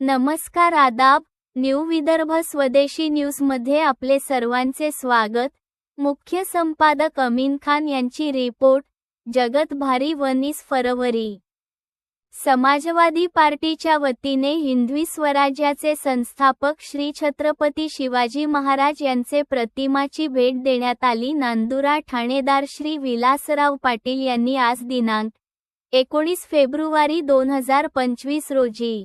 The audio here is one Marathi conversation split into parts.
नमस्कार आदाब न्यू विदर्भ स्वदेशी न्यूजमध्ये आपले सर्वांचे स्वागत. मुख्य संपादक अमीन खान यांची रिपोर्ट जगत भारी वनीस फरवरी. समाजवादी पार्टीच्या वतीने हिंदवी स्वराज्याचे संस्थापक श्री छत्रपती शिवाजी महाराज यांचे प्रतिमाची भेट देण्यात आली. नांदुरा ठाणेदार श्री विलासराव पाटील यांनी आज दिनांक एकोणीस फेब्रुवारी दोन हजार पंचवीस रोजी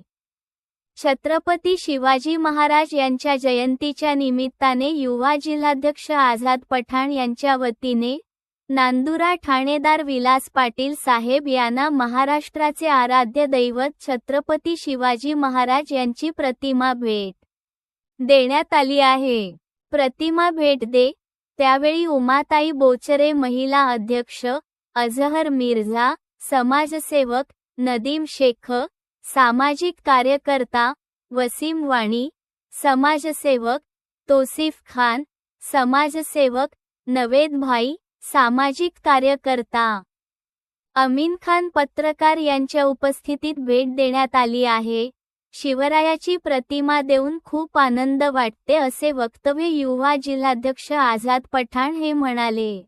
छत्रपती शिवाजी महाराज यांच्या जयंतीच्या निमित्ताने युवा जिल्हाध्यक्ष आझाद पठाण यांच्या वतीने नांदुरा ठाणेदार विलास पाटील साहेब यांना महाराष्ट्राचे आराध्य दैवत छत्रपती शिवाजी महाराज यांची प्रतिमा भेट देण्यात आली आहे. प्रतिमा भेट दे. त्यावेळी उमाताई बोचरे महिला अध्यक्ष अझहर मिर्झा समाजसेवक नदीम शेख सामाजिक कार्यकर्ता वसीम वाणी समाजसेवक तोसिफ खान समाजसेवक नवेद भाई सामाजिक कार्यकर्ता. अमीन खान पत्रकार यांच्या उपस्थितीत भेट देण्यात आली आहे. शिवरायाची प्रतिमा देऊन खूप आनंद वाटते असे वक्तव्य युवा जिल्हाध्यक्ष आझाद पठाण हे म्हणाले.